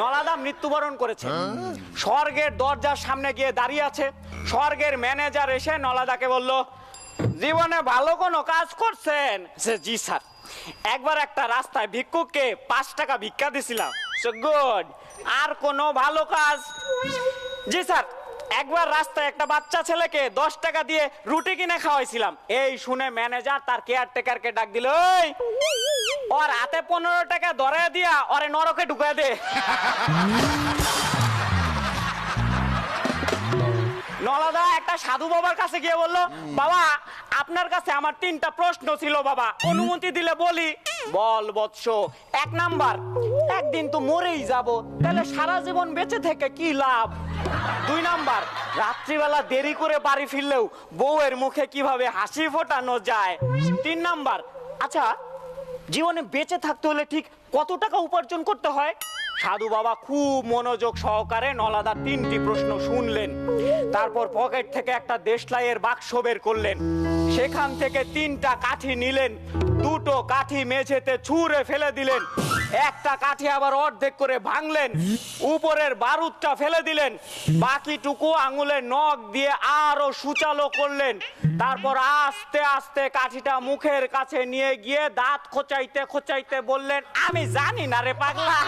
নলাদা মৃত্যুবরণ করেছে। স্বর্গের দরজার সামনে গিয়ে দাঁড়িয়ে আছে। স্বর্গের ম্যানেজার এসে নলাদাকে বলল, জীবনে ভালো কোনো কাজ করছেন? জি, স্যার। একবার একটা রাস্তায় ভিক্ষুককে পাঁচ টাকা ভিক্ষা দিছিলাম। গুড। আর কোনো ভালো কাজ? জি, স্যার। একবার রাস্তায় একটা বাচ্চা ছেলেকে দশ টাকা দিয়ে রুটি কিনে খাওয়াইছিলাম। এই শুনে ম্যানেজার তার কেয়ারটেকারকে ডাক দিল ওর হাতে পনেরো টাকা ধরে দিয়া ওরে নরকে ঢুকায় দে। নলাদা, একটা সাধু বাবার কাছে গিয়ে বলল, বাবা, আপনার কাছে আমার তিনটা প্রশ্ন ছিল বাবা। অনুমতি দিলে বলি। বল বৎস, এক নাম্বার, একদিন তো মরেই যাব, তাহলে সারা জীবন বেঁচে থেকে কি লাভ? দুই নাম্বার, রাত্রিবেলা দেরি করে বাড়ি ফিরলেও বউয়ের মুখে কীভাবে হাসি ফোটানো যায়? তিন নাম্বার আচ্ছা জীবনে বেঁচে থাকতে হলে ঠিক কত টাকা উপার্জন করতে হয়? সাধু বাবা খুব মনোযোগ সহকারে নলাদার তিনটি প্রশ্ন শুনলেন। তারপর পকেট থেকে একটা দেশলাইয়ের বাক্স বের করলেন। সেখান থেকে তিনটা কাঠি নিলেন, দুটো কাঠি মেঝেতে ছুঁড়ে ফেলে দিলেন, একটা কাঠি আবার অর্ধেক করে ভাঙলেন, উপরের বারুদটা ফেলে দিলেন, বাকিটুকু আঙুলের নখ দিয়ে আরও সুচালো করলেন। তারপর আস্তে আস্তে কাঠিটা মুখের কাছে নিয়ে গিয়ে দাঁত খোঁচাইতে খোঁচাইতে বললেন, আমি জানি না রে পাগলা।